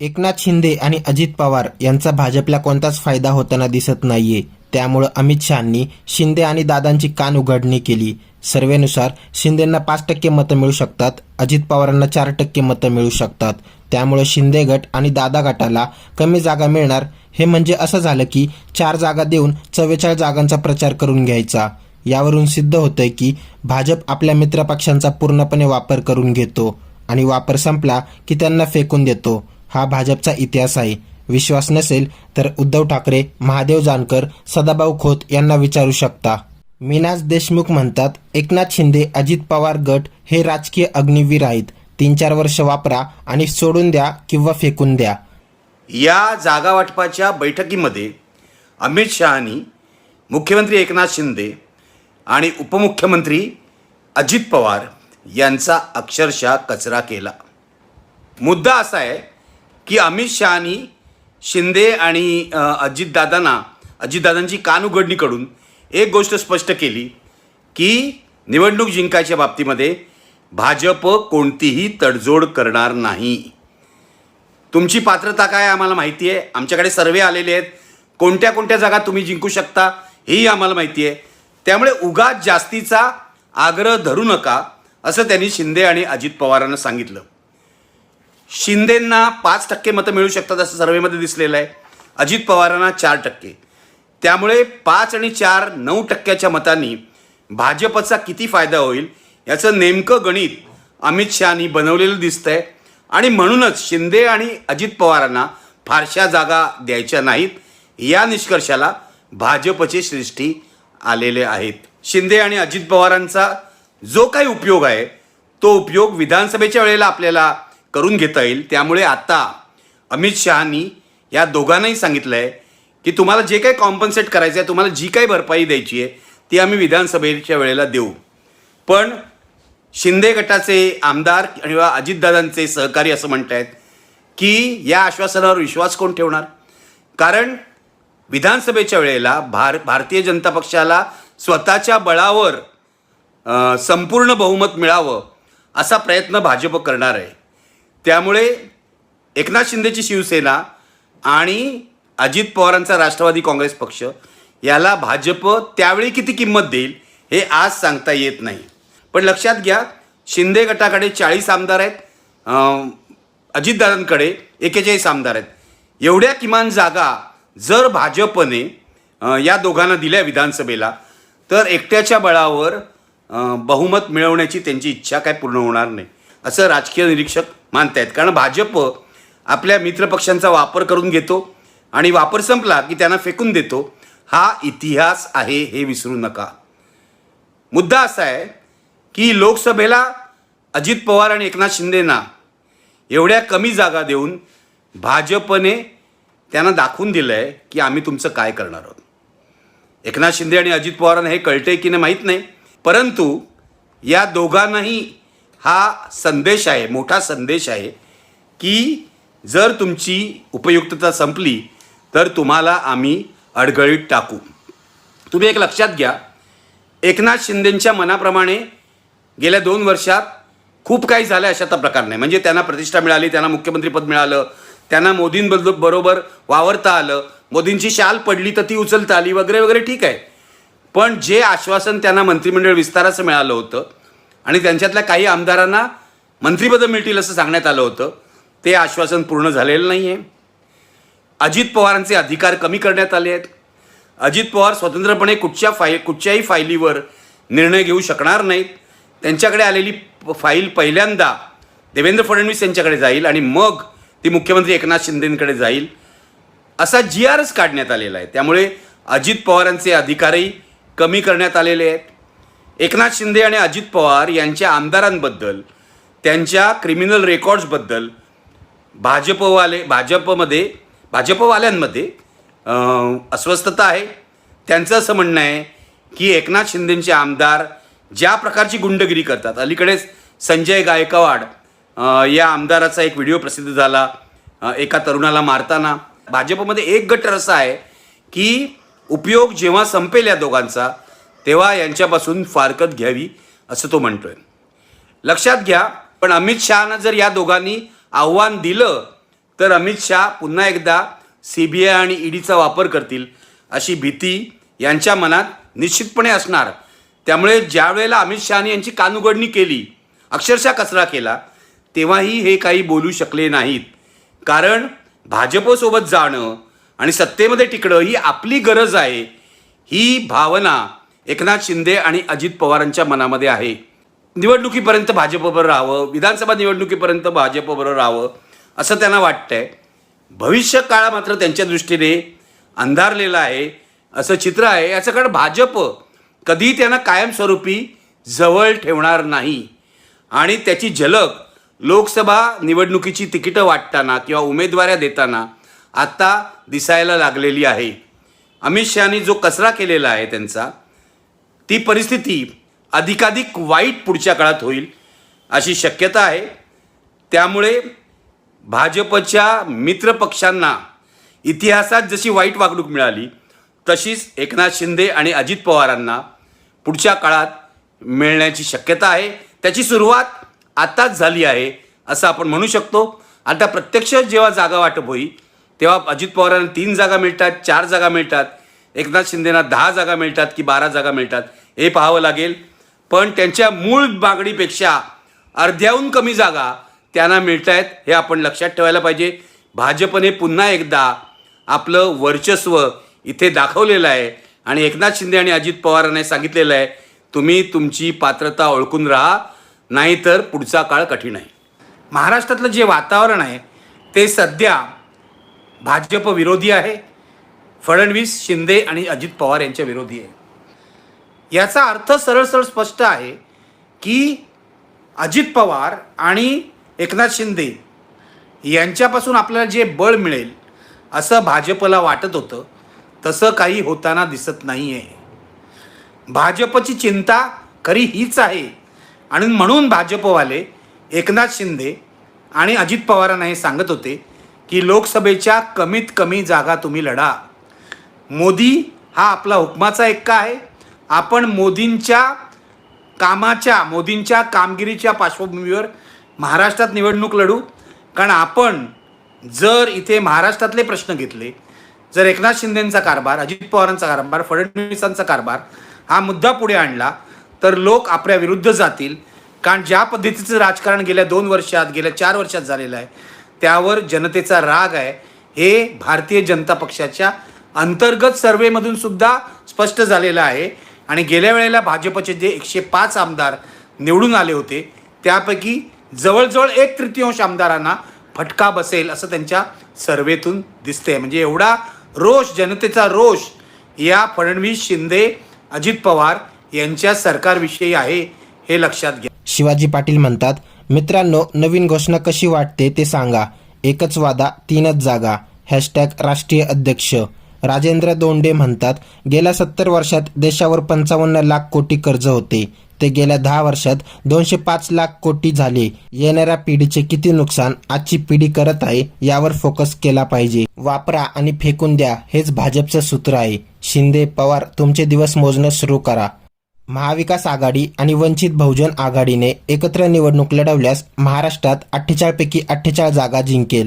एकनाथ शिंदे आणि अजित पवार यांचा भाजपला कोणताच फायदा होताना दिसत नाहीये. त्यामुळं अमित शहांनी शिंदे आणि दादांची कान उघडणी केली. सर्वेनुसार शिंदेंना पाच टक्के मतं मिळू शकतात अजित पवारांना चार टक्के मतं मिळू शकतात. त्यामुळं शिंदे गट आणि दादा गटाला कमी जागा मिळणार हे म्हणजे असं झालं की चार जागा देऊन चव्वेचाळीस जागांचा प्रचार करून घ्यायचा. यावरून सिद्ध होतंय की भाजप आपल्या मित्रपक्षांचा पूर्णपणे वापर करून घेतो आणि वापर संपला की त्यांना फेकून देतो. हा भाजपचा इतिहास आहे. विश्वास नसेल तर उद्धव ठाकरे महादेव जानकर सदाभाऊ खोत यांना विचारू शकता. मीनाज देशमुख म्हणतात एकनाथ शिंदे अजित पवार गट हे राजकीय अग्निवीर आहेत. तीन चार वर्ष वापरा आणि सोडून द्या किंवा फेकून द्या. या जागा वाटपाच्या बैठकीमध्ये अमित शहानी मुख्यमंत्री एकनाथ शिंदे आणि उपमुख्यमंत्री अजित पवार यांचा अक्षरशः कचरा केला. मुद्दा असा आहे की अमित शहानी शिंदे आणि अजितदादांना अजितदादांची कान उघडणी एक गोष्ट स्पष्ट केली की निवडणूक जिंकायच्या बाबतीमध्ये भाजप कोणतीही तडजोड करणार नाही. तुमची पात्रता काय आम्हाला माहिती आहे. आमच्याकडे सर्वे आलेले आहेत. कोणत्या कोणत्या जागा तुम्ही जिंकू शकता हेही आम्हाला माहिती आहे. त्यामुळे उगाच जास्तीचा आग्रह धरू नका असं त्यांनी शिंदे आणि अजित पवारांना सांगितलं. शिंदेंना पाच टक्के मतं मिळू शकतात असं सर्वेमध्ये दिसलेलं आहे. अजित पवारांना चार टक्के. त्यामुळे पाच आणि चार नऊ टक्क्याच्या मतांनी भाजपचा किती फायदा होईल याचं नेमकं गणित अमित शहानी बनवलेलं दिसतंय. आणि म्हणूनच शिंदे आणि अजित पवारांना फारशा जागा द्यायच्या नाहीत. या निष्कर्षाला भाजपचे श्रेष्ठी आलेले आहेत. शिंदे आणि अजित पवारांचा जो काही उपयोग आहे तो उपयोग विधानसभेच्या वेळेला आपल्याला करून घेता येईल. त्यामुळे आता अमित शहानी या दोघांनाही सांगितलं आहे की तुम्हाला जे काही कॉम्पन्सेट करायचं आहे तुम्हाला जी काही भरपाई द्यायची आहे ती आम्ही विधानसभेच्या वेळेला देऊ. पण शिंदे गटाचे आमदार किंवा अजितदादांचे सहकारी असं म्हणत आहेत की या आश्वासनावर विश्वास कोण ठेवणार? कारण विधानसभेच्या वेळेला भार भारतीय जनता पक्षाला स्वतःच्या बळावर संपूर्ण बहुमत मिळावं असा प्रयत्न भाजप करणार आहे. त्यामुळे एकनाथ शिंदेची शिवसेना आणि अजित पवारांचा राष्ट्रवादी काँग्रेस पक्ष याला भाजप त्यावेळी किती किंमत देईल हे आज सांगता येत नाही. पण लक्षात घ्या शिंदे गटाकडे चाळीस आमदार आहेत अजितदादांकडे एकेचाळीस आमदार आहेत. एवढ्या किमान जागा जर भाजपने या दोघांना दिल्या विधानसभेला तर एकट्याच्या बळावर बहुमत मिळवण्याची त्यांची इच्छा काय पूर्ण होणार नाही असं राजकीय निरीक्षक मानतायत. कारण भाजप आपल्या मित्रपक्षांचा वापर करून घेतो आणि वापर संपला की त्यांना फेकून देतो. हा इतिहास आहे हे विसरू नका. मुद्दा असा आहे की लोकसभेला अजित पवार आणि एकनाथ शिंदेना एवढ्या कमी जागा देऊन भाजपने त्यांना दाखवून दिलं आहे की आम्ही तुमचं काय करणार आहोत. एकनाथ शिंदे आणि अजित पवारांना हे कळते की नाही माहीत नाही. परंतु या दोघांनाही हा संदेश आहे मोठा संदेश आहे की जर तुमची उपयुक्तता संपली तर तुम्हाला आम्ही अडगळीत टाकू. तुम्ही एक लक्षात घ्या एकनाथ शिंदेंच्या मनाप्रमाणे गेल्या दोन वर्षात खूप काही झालं अशाचा प्रकार नाही म्हणजे त्यांना प्रतिष्ठा मिळाली त्यांना मुख्यमंत्रीपद मिळालं त्यांना मोदींबद्दल बरोबर वावरता आलं मोदींची शाल पडली तर ती उचलता आली वगैरे वगैरे ठीक आहे. पण जे आश्वासन त्यांना मंत्रिमंडळ विस्ताराचं मिळालं होतं आणि त्यांच्यातल्या काही आमदारांना मंत्रिपदं मिळतील असं सांगण्यात आलं होतं. ते आश्वासन पूर्ण झालेलं नाही आहे अजित पवारांचे अधिकार कमी करण्यात आले आहेत. अजित पवार स्वतंत्रपणे कुठच्या फाई कुठच्याही फायलीवर निर्णय घेऊ शकणार नाहीत. त्यांच्याकडे आलेली फाईल पहिल्यांदा देवेंद्र फडणवीस यांच्याकडे जाईल आणि मग ती मुख्यमंत्री एकनाथ शिंदेंकडे जाईल. असा जी आरच काढण्यात आलेला आहे. त्यामुळे अजित पवारांचे अधिकारही कमी करण्यात आलेले आहेत. एकनाथ शिंदे आणि अजित पवार यांच्या आमदारांबद्दल त्यांच्या क्रिमिनल रेकॉर्ड्सबद्दल भाजपवाले भाजपमध्ये भाजपवाल्यांमध्ये अस्वस्थता आहे. त्यांचं असं म्हणणं आहे की एकनाथ शिंदेंचे आमदार ज्या प्रकारची गुंडगिरी करतात अलीकडेच संजय गायकवाड या आमदाराचा एक व्हिडिओ प्रसिद्ध झाला एका तरुणाला मारताना. भाजपमध्ये एक गट असा आहे की उपयोग जेव्हा संपेल या दोघांचा तेव्हा यांच्यापासून फारकत घ्यावी असं तो म्हणतोय. लक्षात घ्या पण अमित शहानं जर या दोघांनी आव्हान दिलं तर अमित शहा पुन्हा एकदा सी बी आय आणि ईडीचा वापर करतील अशी भीती यांच्या मनात निश्चितपणे असणार. त्यामुळे ज्यावेळेला अमित शहाने यांची कानउघडणी केली अक्षरशः कचरा केला तेव्हाही हे काही बोलू शकले नाहीत. कारण भाजपसोबत जाणं आणि सत्तेमध्ये टिकणं ही आपली गरज आहे ही भावना एकनाथ शिंदे आणि अजित पवारांच्या मनामध्ये आहे. निवडणुकीपर्यंत भाजपबरोबर राहावं विधानसभा निवडणुकीपर्यंत भाजपबरोबर राहावं असं त्यांना वाटतंय. भविष्य काळ मात्र त्यांच्या दृष्टीने अंधारलेला आहे असं चित्र आहे. याच्याकडे भाजप कधीही त्यांना कायमस्वरूपी जवळ ठेवणार नाही. आणि त्याची झलक लोकसभा निवडणुकीची तिकीटं वाटताना किंवा उमेदवाऱ्या देताना आत्ता दिसायला लागलेली आहे. अमित शहानी जो कचरा केलेला आहे त्यांचा ती परिस्थिती अधिकाधिक वाईट पुढच्या काळात होईल अशी शक्यता आहे. त्यामुळे भाजपच्या मित्रपक्षांना इतिहासात जशी वाईट वागणूक मिळाली तशीच एकनाथ शिंदे आणि अजित पवारांना पुढच्या काळात मिळण्याची शक्यता आहे. त्याची सुरुवात आताच झाली आहे असं आपण म्हणू शकतो. आता प्रत्यक्ष जेव्हा जागा वाटप होईल तेव्हा अजित पवारांना तीन जागा मिळतात चार जागा मिळतात. एकनाथ शिंदेना दहा जागा मिळतात की बारा जागा मिळतात हे पाहावं लागेल. पण त्यांच्या मूळ मागणीपेक्षा अर्ध्याहून कमी जागा त्यांना मिळत आहेत हे आपण लक्षात ठेवायला पाहिजे. भाजपने पुन्हा एकदा आपलं वर्चस्व इथे दाखवलेलं आहे आणि एकनाथ शिंदे आणि अजित पवारांनी सांगितलेलं आहे तुम्ही तुमची पात्रता ओळखून राहा नाहीतर पुढचा काळ कठीण आहे. महाराष्ट्रातलं जे वातावरण आहे ते सध्या भाजप विरोधी आहे. फडणवीस शिंदे आणि अजित पवार यांच्या विरोधी आहे. याचा अर्थ सरळ सरळ स्पष्ट आहे की अजित पवार आणि एकनाथ शिंदे यांच्यापासून आपल्याला जे बळ मिळेल असं भाजपला वाटत होतं तसं काही होताना दिसत नाही आहे भाजपची चिंता खरी हीच आहे. आणि म्हणून भाजपवाले एकनाथ शिंदे आणि अजित पवारांना हे सांगत होते की लोकसभेच्या कमीत कमी जागा तुम्ही लढा. मोदी हा आपला हुकमाचा एक्का आहे. आपण मोदींच्या कामाच्या मोदींच्या कामगिरीच्या पार्श्वभूमीवर महाराष्ट्रात निवडणूक लढू. कारण आपण जर इथे महाराष्ट्रातले प्रश्न घेतले जर एकनाथ शिंदेंचा कारभार अजित पवारांचा कारभार फडणवीसांचा कारभार हा मुद्दा पुढे आणला तर लोक आपल्या विरुद्ध जातील. कारण ज्या पद्धतीचं राजकारण गेल्या दोन वर्षात गेल्या चार वर्षात झालेलं आहे त्यावर जनतेचा राग आहे. हे भारतीय जनता पक्षाच्या अंतर्गत सर्वेमधून सुद्धा स्पष्ट झालेलं आहे. आणि गेल्या वेळेला भाजपचे जे एकशे पाच आमदार निवडून आले होते त्यापैकी जवळजवळ एक तृतीयांश आमदारांना फटका बसेल असं त्यांच्या सर्वेतून दिसते म्हणजे एवढा रोष जनतेचा रोष या फडणवीस शिंदे अजित पवार यांच्या सरकारविषयी आहे हे लक्षात घ्या. शिवाजी पाटील म्हणतात मित्रांनो नवीन घोषणा कशी वाटते ते सांगा. एकच वादा तीनच जागा. हॅशटॅग राष्ट्रीय अध्यक्ष. राजेंद्र दोंडे म्हणतात गेल्या सत्तर वर्षात देशावर पंचावन्न लाख कोटी कर्ज होते. ते गेल्या दहा वर्षात दोनशे पाच लाख कोटी झाले. येणाऱ्या पिढीचे किती नुकसान आजची पिढी करत आहे यावर फोकस केला पाहिजे. वापरा आणि फेकून द्या हेच भाजपचं सूत्र आहे. शिंदे पवार तुमचे दिवस मोजणं सुरू करा. महाविकास आघाडी आणि वंचित बहुजन आघाडीने एकत्र निवडणूक लढवल्यास महाराष्ट्रात अठ्ठेचाळपैकी अठ्ठेचाळ जागा जिंकेल.